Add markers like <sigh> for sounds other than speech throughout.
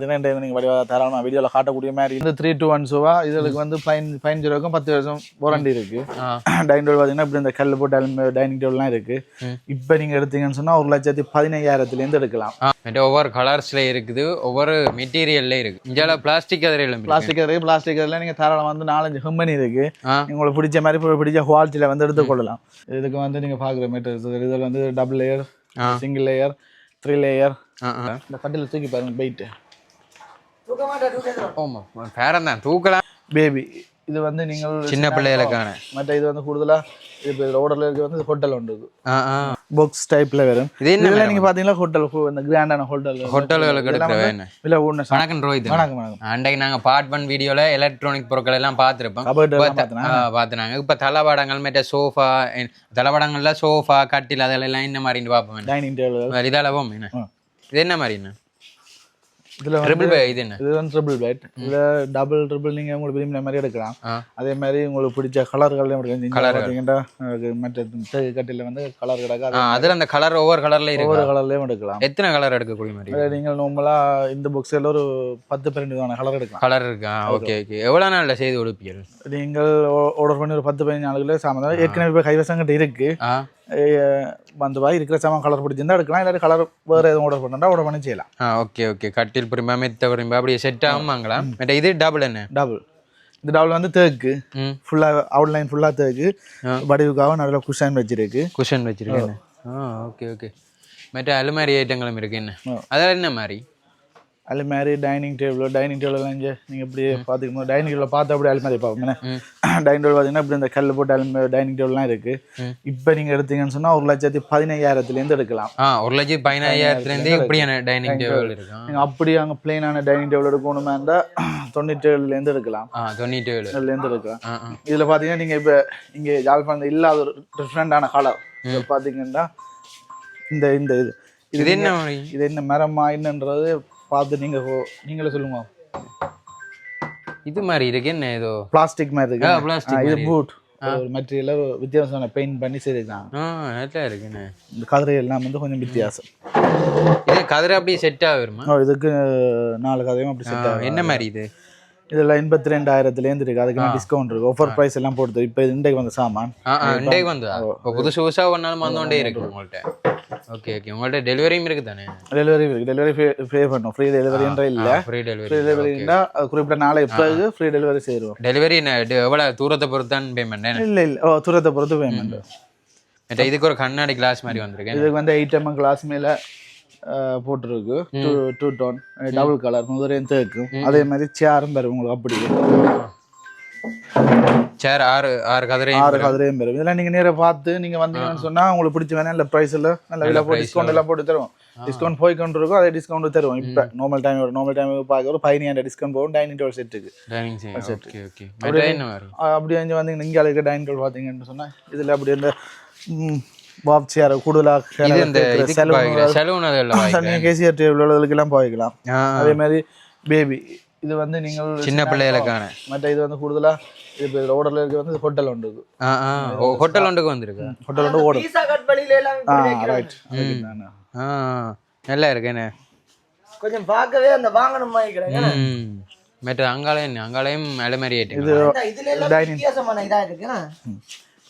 பதினெண்டு நீங்கள் வடிவாக தாராளமாக வீடியோவில் காட்டக்கூடிய மாதிரி இந்த த்ரீ டூ ஒன் ஷோவா இதுக்கு வந்து ஃபைன் ஃபைன் ஜீரோக்கும் பத்து வருஷம் வாரண்டி இருக்கு. டைனிங் டேபிள் பார்த்தீங்கன்னா இப்படி இந்த கல் போட்டு டைனிங் டேபிள்லாம் இருக்கு. இப்போ நீங்கள் எடுத்தீங்கன்னு சொன்னால் ஒரு லட்சத்தி பதினையாயிரத்துலேருந்து எடுக்கலாம். ஒவ்வொரு கலர்ஸ்ல இருக்குது ஒவ்வொரு மெட்டீரியல்ல இருக்கு. இஞ்சால பிளாஸ்டிக் அதில் பிளாஸ்டிக் இருக்கு பிளாஸ்டிக் இதில் நீங்கள் தாராளம் வந்து நாலஞ்சு கம்பெனி இருக்கு. ஆ. உங்களுக்கு பிடிச்ச மாதிரி இப்ப பிடிச்ச குவாலிட்டியில் வந்து எடுத்துக்கொள்ளலாம் இதுக்கு வந்து நீங்கள் பார்க்குற மெட்டீரியல்ஸ் இதில் வந்து double layer. Single layer three layer இந்த கட்டில் தூக்கி பாருங்க வெயிட்டு ஆமா. பேரம் தான். தூக்கலாம் பேபி இது வந்து நீங்கள் சின்ன பிள்ளைகளுக்கான. மற்ற இது வந்து கூடுதலாக இது இப்போ ஓர்டரில் இருக்க வந்து ஹோட்டல் உண்டு ஆ ஆ. பாக்ஸ் டைப்பில் வரும் இது என்ன இதில் நீங்கள் பார்த்தீங்கன்னா ஹோட்டல் இந்த கிராண்டான ஹோட்டல் ஹோட்டல்களுக்கு எடுக்கிற வேணும். இல்லை ஒன்று வணக்கம் ரோஹித். வணக்கம் வணக்கம். அன்றைக்கு நாங்க பார்ட் ஒன் வீடியோல எலக்ட்ரானிக் பொருட்கள் எல்லாம் பார்த்துருப்போம். பார்த்துனாங்க. இப்ப தளவாடங்கள் மற்ற சோஃபா தளவாடங்கள்ல சோஃபா கட்டில் அதெல்லாம் என்ன மாதிரி பார்ப்போம்? டைனிங் டேபிள் ஆ. இது என்ன மாதிரி என்ன? இதில் ட்ரிபிள் இது என்ன? இது வந்து ட்ரிபிள் பெட் இதில் டபுள் ட்ரிபிள் நீங்கள் உங்களுக்கு விரும்பின மாதிரி எடுக்கலாம். அதே மாதிரி உங்களுக்கு பிடிச்ச. பார்த்தீங்கன்னா அதுக்கு மற்ற கட்டில வந்து கலர் கிடக்கு அதுல அந்த கலர் ஒவ்வொரு கலர்ல ஒவ்வொரு கலர்லையும் எடுக்கலாம். எத்தனை கலர் எடுக்கக்கூடிய மாதிரி? அதில் நீங்கள் நார்மலாக இந்த புக்ஸில் ஒரு பத்து பன்னெண்டு கலர் எடுக்கலாம். கலர் இருக்கா? ஓகே ஓகே எவ்வளவு நாள்ல செய்து கொடுப்பீர்கள்? நீங்கள் ஆர்டர் பண்ணி ஒரு பத்து பதினஞ்சு நாளுக்குள்ளே சாமான் ஏற்கனவே கைவசங்கிட்ட இருக்கு. வந்து பாய் இருக்கிற சாமான் கலர் பிடிச்சிருந்தா எடுக்கலாம். இல்லாட்டி கலர் வேறு எதுவும் ஆர்டர் பண்ணா ஆர்டர் பண்ணி செய்யலாம். ஆ ஓகே ஓகே கட்டில் புரியுமா மெத்த புரியுமா அப்படியே செட் ஆகுமாங்களா பட் இது டபுள் என்ன? டபுள் இந்த டபுள் வந்து தேக்கு. ஃபுல்லாக அவுட்லைன் ஃபுல்லாக தேக்கு. வடிவுக்காக நடுவில் குஷன் வச்சிருக்கு. குஷன் வச்சிருக்கேன் ஆ. ஓகே ஓகே மற்ற அலுமாரி ஐட்டங்களும் இருக்கு என்ன. அதெல்லாம் என்ன மாதிரி? அது மாதிரி டைனிங் டேபிள் டைனிங் டேபிள்லாம் இங்கே நீங்கள் இப்படி பார்த்துக்கணும் டைனிங் டேபிள் பார்த்து அப்படியே அலுமாரி பார்ப்போம். டைனிங் டேபிள் <clears throat> பார்த்தீங்கன்னா இப்படி இந்த கல் போட்டு அலுமா டைனிங் டேபிள்லாம் இருக்கு. இப்போ நீங்கள் எடுத்தீங்கன்னு சொன்னால் ஒரு லட்சத்தி பதினையாயிரத்துலேருந்து எடுக்கலாம். ஒரு லட்சம் பதினாயிரத்துல இருந்து இப்படியான டைனிங் டேபிள் இருக்கு. நீங்கள் அப்படி அங்கே பிளெயினான டைனிங் டேபிள் எடுக்கணுமா இருந்தால் <clears throat> தொண்ணூற்றி ஏழுலேருந்து எடுக்கலாம். தொண்ணூற்றி எடுக்கலாம். இதில் பார்த்தீங்கன்னா நீங்கள் இப்போ இங்கே யாழ்ப்பாணத்தில் இல்லாத ஒரு டிஃப்ரெண்டான கலர் பார்த்தீங்கன்னா இந்த இந்த இது. இது என்ன இது என்ன மரமா என்னன்றது பார்த்து நீங்கள் நீங்களே சொல்லுங்க. இது மாதிரி இருக்கு என்ன ஏதோ? பிளாஸ்டிக் மாதிரி இருக்கு ஆ, இது. பூட் ஒரு மெட்டீரியல் வித்தியாசமான பெயிண்ட் பண்ணி செய்திருக்காங்க நல்லா இருக்குண்ணே இந்த கதிரை எல்லாம் வந்து கொஞ்சம் வித்தியாசம். இது கதிரை அப்படியே செட் ஆகுமா? ஓ, இதுக்கு நாலு கதையும் அப்படி செட் ஆகும். என்ன மாதிரி இது? இதில் எண்பத்தி ரெண்டாயிரத்துலேருந்து இருக்கு அதுக்கு டிஸ்கவுண்ட் இருக்கு. ஆஃபர் ப்ரைஸ் எல்லாம் போடுது இப்போ இன்றைக்கு வந்த சாமான். இன்றைக்கு வந்து இப்போ ஒரு நாள் வந்தோண்டே இருக்கு உங்கள்கிட்ட ஓகே ஓகே உங்கள்கிட்ட டெலிவரியும் இருக்கு தானே டெலிவரி இருக்கு. டெலிவரி பே பண்ணும். ஃப்ரீ டெலிவரின்ற இல்லை. ஃப்ரீ டெலிவரி டெலிவரினா குறிப்பிட்ட நாளை பிறகு ஃப்ரீ டெலிவரி செய்வோம் டெலிவரி எவ்வளவு? தூரத்தை பொறுத்து தான் பேமெண்ட் இல்லை இல்லை. தூரத்தை பொறுத்து பேமெண்ட் இதுக்கு ஒரு கண்ணாடி கிளாஸ் மாதிரி வந்திருக்கேன் இதுக்கு வந்து எயிட் எம்எம் கிளாஸ் மேலே போட்டிருக்கு. Two two tone double colour முதலையும் தேக்கும் அதே மாதிரி சேரும் பெறும் உங்களுக்கு அப்படி. சேர் ஆறு ஆறு கதிரையும் ஆறு கதிரையும் பெறும். இதெல்லாம் நீங்கள் நேராக பார்த்து நீங்கள் வந்தீங்கன்னு சொன்னால் உங்களுக்கு பிடிச்ச வேணா இல்லை ப்ரைஸில் நல்ல விலை போட்டு டிஸ்கவுண்ட் எல்லாம் போட்டு தருவோம். டிஸ்கவுண்ட் போய் கொண்டு இருக்கும் அதே டிஸ்கவுண்ட் தருவோம். இப்போ நார்மல் டைம் நார்மல் டைம் பார்க்க ஒரு பதினேழு டிஸ்கவுண்ட் போகும். டைனிங் டேபிள் செட்டுக்கு டைனிங் ஓகே ஓகே அப்படி வந்து வந்தீங்கன்னா இங்கே இருக்க டைனிங் டேபிள் பார்த்தீங்கன்னு சொன்னால் இதில் அப்படி இந்த பாப் சேர் கூடுதலாக கேசிஆர் டேபிள் உள்ளதுக்கெல்லாம் போய்க்கலாம். ஆ அதே மாதிரி பேபி இது வந்து நீங்கள் சின்ன பிள்ளைகளுக்கான. மற்ற இது வந்து கூடுதலாக இது ஓடரில் இருக்க வந்து ஹோட்டல் ஓ ஹோட்டல் ஒன்றுக்கு வந்திருக்கு? ஹோட்டல் உண்டு ஓடும். ரைட் நல்லா இருக்கு என்ன? கொஞ்சம் பார்க்கவே அந்த வாங்கணும் மற்ற அங்காலயம் அங்காலயம் அலுமாரி வித்தியாசமான இதா?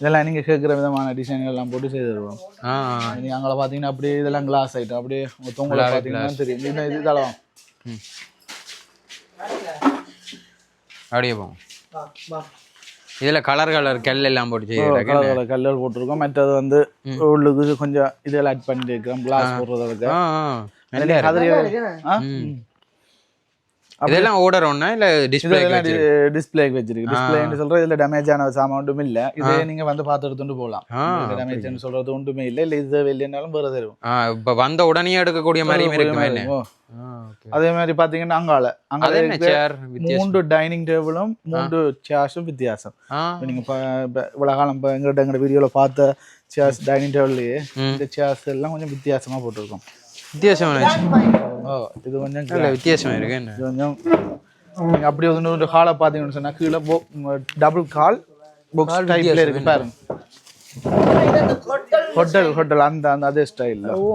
இதெல்லாம் நீங்கள் கேட்குற விதமான டிசைன்கள் எல்லாம் போட்டு செய்து தருவோம். ஆ நீங்கள் அங்கே பார்த்தீங்கன்னா அப்படியே இதெல்லாம் கிளாஸ் ஐட்டம் அப்படியே தொங்கலை பார்த்தீங்கன்னா தெரியும். இது இது தளம். அப்படியே போவோம் வா, வா. இதுல கலர் கலர் கல் எல்லாம் போட்டு கலர் கலர் கல்லல் போட்டிருக்கோம். மற்றது வந்து உள்ளுக்கு கொஞ்சம் இதெல்லாம் ஆட் பண்ணிட்டு இருக்கிறோம். கிளாஸ் போடுறதுக்கு ஆ ஆ. நல்லா இருக்கு. கதிரி இருக்கு என்ன? ஆ இதெல்லாம் ஓடர் ஒண்ணா? இல்ல டிஸ்பிளே டிஸ்பிளேக்கு வச்சிருக்கு? டிஸ்பிளேன்னு சொல்றது இதுல டேமேஜ் ஆன சாமான் ஒன்றும் இல்ல. இதே நீங்க வந்து பார்த்து எடுத்துட்டு போகலாம். ஆ, டேமேஜ்னு சொல்றது ஒன்றுமே இல்ல. இல்ல இது இல்லைனாலும் வேற தரும் இப்ப வந்த உடனே எடுக்கக்கூடிய மாதிரியும் okay. அதே மாதிரி பாத்தீங்கன்னா அங்கால அங்கால மூன்று டைனிங் டேபிளும் மூன்று சேர்ஸும் வித்தியாசம். நீங்க இவ்வளவு காலம் இப்ப எங்கிட்ட எங்க வீடியோல பார்த்த சேர்ஸ் டைனிங் டேபிள்லயே இந்த சேர்ஸ் எல்லாம் கொஞ்சம் வித்தியாசமா போட்டிருக்கோம். வித்தியாசம் ஓ இது கொஞ்சம் இல்ல வித்தியாசம் இருக்கு என்ன? இது கொஞ்சம் நீங்க அப்படி வந்து ஒரு ஹாலை பார்த்தீங்கன்னு சொன்னா கீழே டபுள் கால் பாக்ஸ் டைப்ல இருக்கு பாருங்க. ஹோட்டல் ஹோட்டல் அந்த அந்த அதே ஸ்டைல்ல ஓ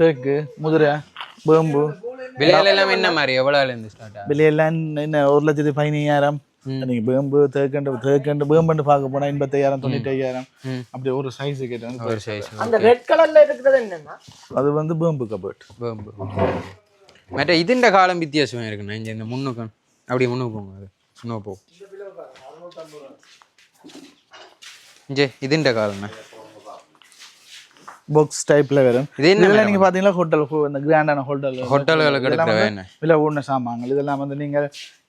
தேக்கு முதிரை விலையில எல்லாம் என்ன மாதிரி? எவ்வளோல இருந்து ஸ்டார்ட் விலையெல்லாம் என்ன? ஒரு லட்சத்தி பதினையாயிரம். நீங்க வேம்பு தேக்கண்டு தேக்கண்டு வேம்புன்னு பார்க்க போனா எண்பத்தையாயிரம் தொண்ணூற்றி ஐயாயிரம் ம். அப்படி ஒரு சைஸ் கேட்டு ஒரு சைஸ் அந்த ரெட் கலர்ல இருக்கிறது என்னன்னா அது வந்து வேம்பு கபர்ட் வேம்பு மற்ற இதுண்ட காலம் வித்தியாசம் இருக்குண்ணா. இங்க இந்த முன்னுக்கும் அப்படியே முன்னுக்கு போங்க. அது முன்னுக்கு போ. இங்கே இதுண்ட காலம்ண்ணா. பாக்ஸ் டைப்ல வரும். இதெல்லாம் நீங்க பாத்தீங்கன்னா ஹோட்டல் இந்த கிராண்டான ஹோட்டல் ஹோட்டல்களுக்கு எடுக்கிற விலை ஊடின சாமான்கள். இதெல்லாம் வந்து நீங்க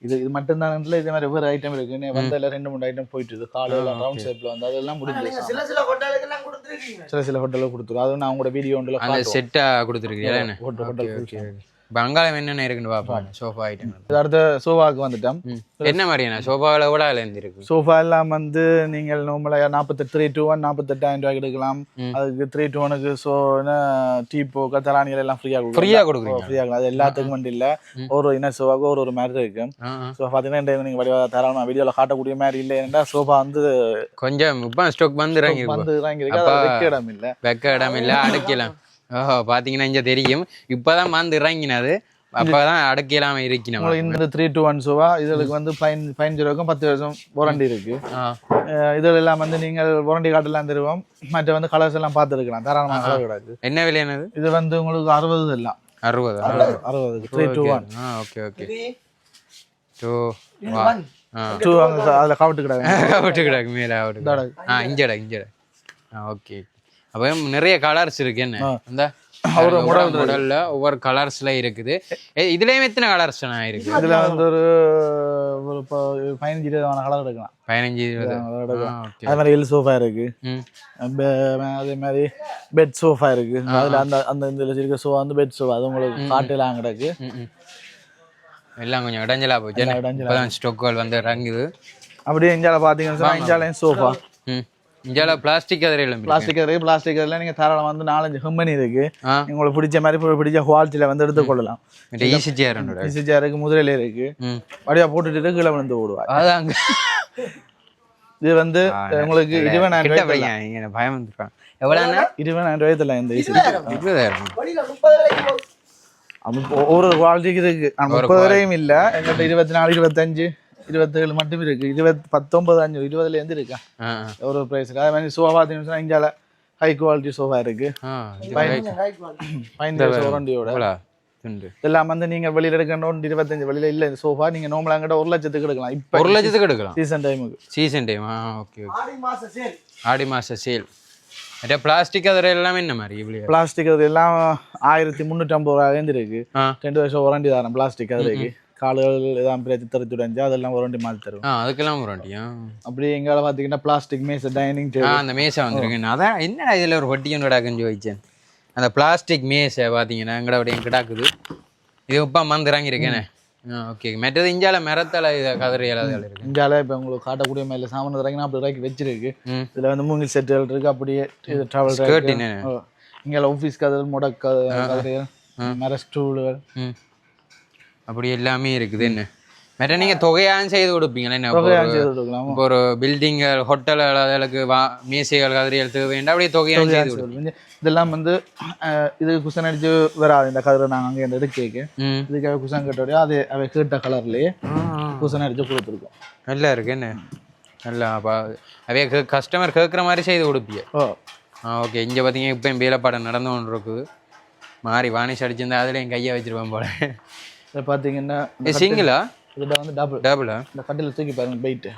இது இது மட்டும்தான் இதே மாதிரி வேறு ஐட்டம் இருக்கு. நீ வந்ததுல ரெண்டு மூணு ஐட்டம் போயிட்டு இருக்கு. காலையில ரவுண்ட் ஷேப்ல வந்து அதெல்லாம் முடிஞ்சு சில சில ஹோட்டலுக்கு கொடுத்துருக்கீங்க. சில சில ஹோட்டலில் கொடுத்துரும் அது நான் உங்களோட வீடியோ ஒன்றில் கொடுத்துருக்கீங்களா என்ன? ஹோட்டல் ஹோட்டல் இப்போ அங்காளம் என்னென்ன இருக்குன்னு பார்ப்போம் சோஃபா ஐட்டம் அடுத்த சோஃபாவுக்கு வந்துட்டோம். என்ன மாதிரியான சோஃபாவில் எவ்வளோ இருந்து சோஃபா எல்லாம் வந்து நீங்கள் நார்மலாக நாற்பத்தெட்டு த்ரீ டூ ஒன் நாற்பத்தெட்டாயிரம் ரூபாய்க்கு எடுக்கலாம். அதுக்கு த்ரீ டூ ஒனுக்கு ஸோ டீப்போ கத்தராணிகள் எல்லாம் ஃப்ரீயாக கொடுக்கும் ஃப்ரீயாக கொடுக்குறீங்க ஃப்ரீயாக அது எல்லாத்துக்கும் வண்டி இல்லை. ஒரு இன சோஃபாவுக்கு ஒரு ஒரு மாதிரி இருக்கு. ஆ ஆ. ஸோ பார்த்தீங்கன்னா நீங்கள் வடிவா தாராளமாக வீடியோவில் காட்டக்கூடிய மாதிரி இல்லை ஏன்னா சோஃபா வந்து கொஞ்சம் இப்போ ஸ்டாக் வந்து இறங்கி இருக்கும் வந்து அது வைக்க இடம் இல்லை. வெக்க இடம் இல்லை அடுக்கலாம் ஓஹோ பார்த்தீங்கன்னா இங்கே தெரியும். இப்போதான் வந்து இறங்கினது. அப்பதான் அடுக்கலாம் இருக்கணும் உங்களுக்கு இந்த த்ரீ டூ ஒன் சோவா இதுக்கு வந்து பயன் பதினஞ்சு ரூபாய்க்கும் பத்து வருஷம் வாரண்டி இருக்கு. இதுல எல்லாம் வந்து நீங்கள் வாரண்டி கார்டெல்லாம் தருவோம். மற்ற வந்து கலர்ஸ் எல்லாம் பார்த்துருக்கலாம். தாராளமாக கலர் கிடக்கு என்ன விலை என்னது? இது வந்து உங்களுக்கு அறுபது எல்லாம். அறுபது? அறுபது three two one ah okay okay two two அதில் கவுட்டு கிடக்கு விட்டு கிடக்கு மேலே இஞ்சடா இஞ்சடா ஆ ஓகே <laughs> அப்போ நிறைய கலர்ஸ் இருக்கு என்ன? இந்த ஒரு மாடல் மாடல்ல ஒவ்வொரு கலர்ஸ்ல இருக்குது. இதுலயும் எத்தனை கலர்ஸ் இருக்கு? இதுல வந்து ஒரு ஒரு பதினஞ்சு இருபதான கலர் எடுக்கலாம். பதினஞ்சு இருபது. எடுக்கலாம். அதே மாதிரி எல் சோஃபா இருக்கு. அதே மாதிரி பெட் சோஃபா இருக்கு. அதுல அந்த அந்த இந்த இருக்க சோஃபா வந்து பெட் சோஃபா அது உங்களுக்கு காட்டுலாம் கிடக்கு. எல்லாம் கொஞ்சம் இடைஞ்சலா போச்சு. ஸ்டோக்குகள் வந்து இறங்குது. அப்படியே இந்தியால பாத்தீங்கன்னு சொன்னா இந்தியாலையும் சோஃபா இந்தியாவில் பிளாஸ்டிக் எல்லாம் பிளாஸ்டிக் இருக்கு பிளாஸ்டிக் இதில் நீங்க தாராளம் வந்து நாலஞ்சு ஹெம்மனி இருக்கு. உங்களுக்கு பிடிச்ச மாதிரி பிடிச்ச குவாலிட்டியில வந்து எடுத்துக்கொள்ளலாம் ஈஸி சேர் ஈஸியா இருக்கு முதிரையில இருக்கு. ம். வடிவா போட்டுட்டு கீழே விழுந்து ஓடுவா அதாங்க இது வந்து உங்களுக்கு இருபதாயிரம் ரூபாய் பயம் வந்துருக்கான். எவ்வளோண்ணா இருபதாயிரம் ரூபாய் இந்த ஈஸி இருபதாயிரம். ஒரு குவாலிட்டிக்கு இருக்கு. முப்பது வரையும் இல்ல. எங்கள்கிட்ட இருபத்தி நாலு இருபத்தஞ்சு. இருபத்தேழு மட்டும் இருக்கு. இருபத்தி பத்தொன்பது அஞ்சு இருபதுல இருந்து இருக்கா? ஒரு ப்ரைஸ் அதே மாதிரி சோஃபா பார்த்தீங்கன்னா இந்தியால ஹை குவாலிட்டி சோஃபா இருக்கு. பதினஞ்சு இதெல்லாம் வந்து நீங்க வெளியில எடுக்கணும் இருபத்தஞ்சு வெளியில இல்ல. இந்த சோஃபா நீங்க நார்மலா கிட்ட ஒரு லட்சத்துக்கு எடுக்கலாம். இப்ப ஒரு லட்சத்துக்கு எடுக்கலாம். சீசன் டைமுக்கு சீசன் டைம் ஆ ஓகே ஆடி மாச சேல் பிளாஸ்டிக் அதில் எல்லாமே என்ன மாதிரி? இப்படி பிளாஸ்டிக் அது எல்லாம் ஆயிரத்தி முந்நூற்றி ஐம்பது ரூபாயிலேருந்து இருக்கு. ரெண்டு வருஷம் வாரண்டி தரேன் பிளாஸ்டிக் அது இருக்கு. காலுகள் எதாவது பிரச்சனை தடுத்து உடைஞ்சா அதெல்லாம் வாரண்டி மாற்றி தரும் ஆ அதுக்கெல்லாம் முரண்டியா அப்படி எங்கால பார்த்தீங்கன்னா பிளாஸ்டிக் மேஸ் டைனிங் டேபிள் அந்த மேசை வந்திருக்கு. நான் அதான் என்னடா இதில் ஒரு வட்டியும் கிடாக்குன்னு வச்சேன்? அந்த பிளாஸ்டிக் மேசை பார்த்தீங்கன்னா எங்கட அப்படியே கிடாக்குது. இது இப்போ மந்து இறங்கியிருக்கேனே. ஆ ஓகே மற்றது இஞ்சால மரத்தால இதை கதறி இல்லாத இருக்கு. இந்தியாவில் இப்போ உங்களுக்கு காட்டக்கூடிய மேல சாமான் இறங்கினா அப்படி இறக்கி வச்சிருக்கு. இதுல வந்து மூங்கில் செட்டுகள் இருக்கு. அப்படியே இது ட்ராவல் ஸ்கர்ட் என்ன? இங்கே ஆஃபீஸ் கதல் முடக்க கதறிகள் மர ஸ்டூலுகள் அப்படி எல்லாமே இருக்குது. என்ன? மற்ற நீங்கள் தொகையாகவும் செய்து கொடுப்பீங்களா? என்ன? இப்போ ஒரு- பில்டிங்கள் ஹோட்டல் அதுகளுக்கு வா மேசைகள் கதிரியல் தேவை வேண்டாம். அப்படியே தொகையாகவும் செய்து கொடுப்பீங்க. இதெல்லாம் வந்து இது குசன் அடிச்சு வராது. இந்த கதிரை நாங்கள் அங்கே இந்த ம். இதுக்காக குசன் கட்டோடய அது அவை கேட்ட கலர்லயே குசன் அடிச்சு கொடுத்துருக்கோம். நல்லா இருக்கு. என்ன? நல்லா அப்போ கஸ்டமர் கேட்குற மாதிரி செய்து கொடுப்பீங்க ஓ. ஆ ஓகே இங்கே பார்த்தீங்க இப்போ என் வேலைப்பாடம் நடந்து கொண்டு இருக்குது மாறி வாணிஷ் அடிச்சிருந்தா அதில் என் கையை வச்சிருப்பேன் போல. இதை பார்த்தீங்கன்னா சிங்கிளா? இதில் வந்து டபுள் டபுளா இந்த கட்டில் தூக்கி பாருங்க பெயிட்டு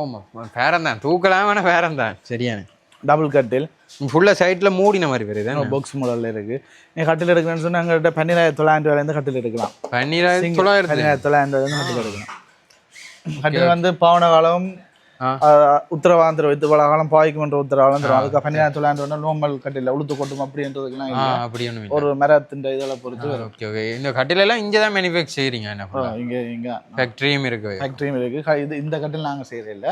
ஆமாம் பேரம் தான் தூக்கலாம் வேணா பேரம் தான் சரியான. டபுள் கட்டில். ஃபுல்லாக சைட்டில் மூடின மாதிரி வருது பாக்ஸ் மாடலில் இருக்கு. நீங்கள் கட்டில் எடுக்கணும்னு சொன்னா எங்கள்கிட்ட பன்னிராயிரத்தி தொள்ளாயிரம் ரூபாயிலேருந்து கட்டில் எடுக்கலாம். பன்னீராயிரத்தி தொள்ளாயிரத்து பன்னிராயிரத்தி தொள்ளாயிரம் ரூபாயிலேருந்து கட்டில் எடுக்கலாம். கட்டில் வந்து பவன காலம் உத்தரவாதம் வைத்து பல காலம் பாய்க்குமன்ற உத்தரவாதம் தரும் அதுக்கு பன்னிராயிரத்தி தொள்ளாயிரம் நார்மல் கட்டில் உளுத்து கொட்டும் இல்லை அப்படி ஒன்றும் ஒரு மரத்தின் இதெல்லாம் பொறுத்து ஓகே ஓகே இந்த கட்டிலெல்லாம் இங்கே தான் மேனுஃபேக்சர் செய்கிறீங்க என்ன இங்க இங்க. ஃபேக்ட்ரியும் இருக்கு. ஃபேக்ட்ரியும் இருக்கு. இது இந்த கட்டில் நாங்க செய்யறது இல்ல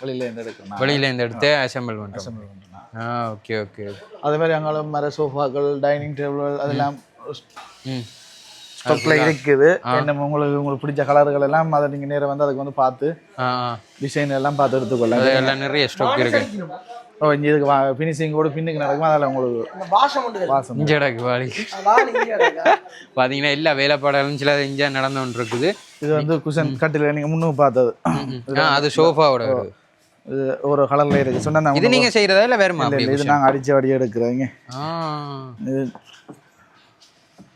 வெளியில இருந்து எடுக்கணும். வெளியில் இந்த இடத்த அசம்பிள் பண்ணுறோம் ஆ. ஓகே ஓகே அதே மாதிரி அங்கால மர சோஃபாக்கள் டைனிங் டேபிள் அதெல்லாம் ஸ்டாக்ல இருக்குது. என்ன உங்களுக்கு உங்களுக்கு பிடிச்ச கலர்கள் எல்லாம் அதை நீங்க நேரா வந்து அதுக்கு வந்து பார்த்து டிசைன் எல்லாம் பார்த்து எடுத்துக்கொள்ள அது எல்லாம் நிறைய ஸ்டாக் இருக்கு. ஓ இங்கே இதுக்கு ஃபினிஷிங் கூட பின்னுக்கு நடக்கும்? அதில் உங்களுக்கு வாசம் இங்கே கிடக்கா. பார்த்தீங்கன்னா எல்லா வேலைப்பாடாலும் சில இஞ்சா நடந்து கொண்டு இருக்குது இது வந்து குஷன் கட்டில் நீங்கள் முன்னுக்கு பார்த்தது. அது சோஃபாவோட ஒரு கலரில் இருக்குது. சொன்னால் இது நீங்க செய்யறதா இல்ல வேறுமா இது நாங்கள் அடிச்சு வடி எடுக்கிறோங்க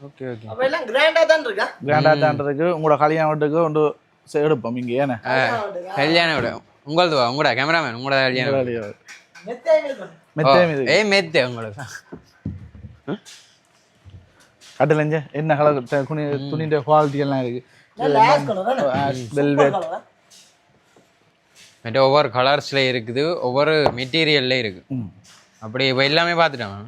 ஓகே ஓகே அப்ப எல்லாம் கிராண்டா தான் இருக்கா? கிராண்டா தாண்டதுக்கு உங்களோட கல்யாண வீட்டுக்கு ஒன்று எடுப்போம். இங்கே ஏன்னா கல்யாண விட. உங்களது உங்களோட கேமராமேன் உங்களோட கல்யாணம் இது ஏய் மேத்தே உங்களுக்கு. கட்டிலஞ்ச என்ன கலர் துணி துணின்ற குவாலிட்டி எல்லாம் இருக்கு. தானே? வெல்வெட்? மற்ற ஒவ்வொரு கலர்ஸ்ல இருக்குது. ஒவ்வொரு மெட்டீரியல்ல இருக்கு. அப்படி இப்போ எல்லாமே பார்த்துட்டேன்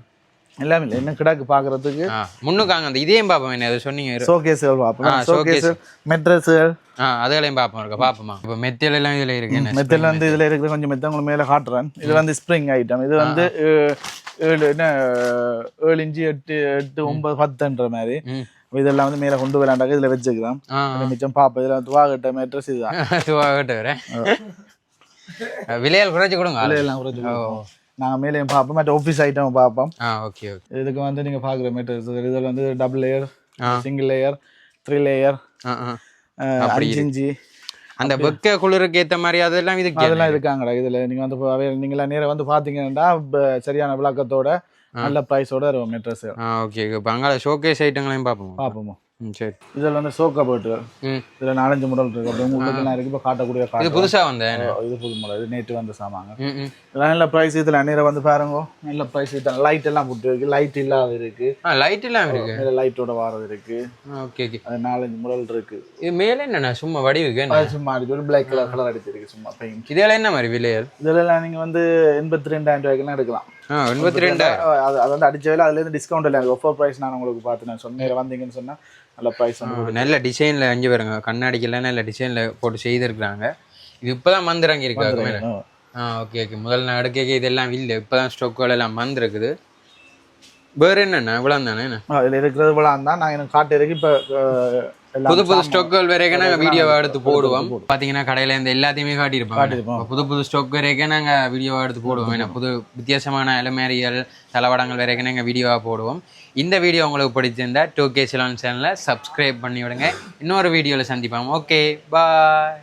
எல்லாமே இல்லை. என்ன கிடாக்கு பார்க்கறதுக்கு முன்னுக்காங்க அந்த இதையும் பார்ப்போம் என்ன சொன்னீங்க. ஷோகேஸுகள் பார்ப்போம் ஷோகேஸ் மெட்ரஸுகள். ஆ அதெல்லாம் பார்ப்போம் இருக்கா பார்ப்போமா இப்போ மெத்தையில எல்லாம் இதுல இருக்கு. மெத்தில் வந்து இதில் இருக்கிற கொஞ்சம் மெத்த உங்களுக்கு மேலே காட்டுறேன். இது வந்து ஸ்ப்ரிங் ஐட்டம் இது வந்து ஏழு என்ன ஏழு இன்ச்சு எட்டு எட்டு ஒன்பது பத்துன்ற மாதிரி. இதெல்லாம் வந்து மேலே கொண்டு விளையாண்டாக்க இதில் இது மிச்சம் பாப்போம். இதில் வந்து வாகட்ட மெட்ரஸ் இதுதான். <laughs> துவாகட்ட விலையால் குறைச்சி கொடுங்க. ஆளு. எல்லாம் குறைச்சி நாங்கள் மேலேயும் பார்ப்போம். மற்ற ஆஃபீஸ் ஐட்டம் பார்ப்போம். ஓகே ஓகே இதுக்கு வந்து நீங்கள் பார்க்குற மெட்டர்ஸ் இதில் வந்து double layer. Single layer three layer அஞ்சு இன்ச்சு. அந்த வெக்க குளிருக்கு ஏத்த மாதிரி அதெல்லாம் இதுக்கு அதெல்லாம் இருக்காங்கடா இதில் நீங்கள் வந்து இப்போ அவைய- நீங்களா நேரா வந்து பார்த்தீங்கன்னா சரியான விளக்கத்தோட நல்ல ப்ரைஸோட இருக்கும் மெட்ரஸ் ஓகே இப்போ அங்கே ஷோகேஸ் ஐட்டங்களையும் பார்ப்போம்? பார்ப்போம். சரி. இதில் வந்து சோக்கா போட்டு ம். இதில் நாலஞ்சு மாடல் இருக்கு. அப்படி உங்களுக்குலாம் இருக்கு இப்போ காட்டக்கூடிய இது காட்டு புதுசா வந்தேன் இது புது மாடல். இது நேற்று வந்து சாமாங்க இதெல்லாம் நல்ல ப்ரைஸ் இதில் நேரா வந்து பாருங்க. நல்ல ப்ரைஸ் இதில் லைட் எல்லாம் போட்டு இருக்கு. லைட் இல்லாத இருக்கு. லைட் எல்லாம் இருக்கு. மேலே லைட்டோட வாரது இருக்கு. ஓகே ஓகே அது நாலஞ்சு மாடல் இருக்கு. இது மேலே என்னண்ணா? சும்மா வடிவுக்கு என்ன? அது சும்மா அடிச்சு ஒரு பிளாக் கலர் கலர் அடிச்சிருக்கு சும்மா பெயிண்ட் இதெல்லாம் என்ன மாதிரி விலையல் இதெல்லாம் நீங்கள் வந்து எண்பத்தி ரெண்டாயிரம் ரூபாய்க்குலாம் எடுக்கலாம். எண்பத்தி அது அது வந்து அடிச்ச வேலை அதுலேருந்து டிஸ்கவுண்ட் இல்லை. ஆஃபர் ப்ரைஸ் நான் உங்களுக்கு பார்த்து நான் சொன்னேன். வந்தீங்கன்னு சொன்னால் நல்ல ப்ரைஸ் நல்ல டிசைன்ல அஞ்சு பாருங்க கண்ணாடிக்கெல்லாம் நல்ல டிசைன்ல போட்டு செய்திருக்கிறாங்க. இது இப்பதான் மந்திரங்கி இருக்காங்க மேல. ஆ. ஓகே ஓகே முதல் நான் எடுக்க இதெல்லாம் இல்லை. இப்பதான் ஸ்டோக்குகள் எல்லாம் வந்திருக்குது. வேற என்னண்ணா? இவ்வளோ தானே இதுல இருக்கிறது போல தான் நான் எனக்கு காட்டு இருக்கு இப்போ புது புது ஸ்டாக்குகள் வரைக்கும் நாங்கள் வீடியோவை எடுத்து போடுவோம். பார்த்தீங்கன்னா கடையில் இந்த எல்லாத்தையுமே காட்டியிருப்போம். புது புது ஸ்டாக் வரைக்கும் நாங்கள் வீடியோவை எடுத்து போடுவோம். ஏன்னா புது வித்தியாசமான அலமேரியல் தளவாடங்கள் வரைக்கும் நாங்கள் வீடியோவாக போடுவோம். இந்த வீடியோ உங்களுக்கு பிடிச்சிருந்தா டூ கே சிலான் சேனலை சப்ஸ்கிரைப் பண்ணி விடுங்க இன்னொரு வீடியோவில் சந்திப்போம். Okay bye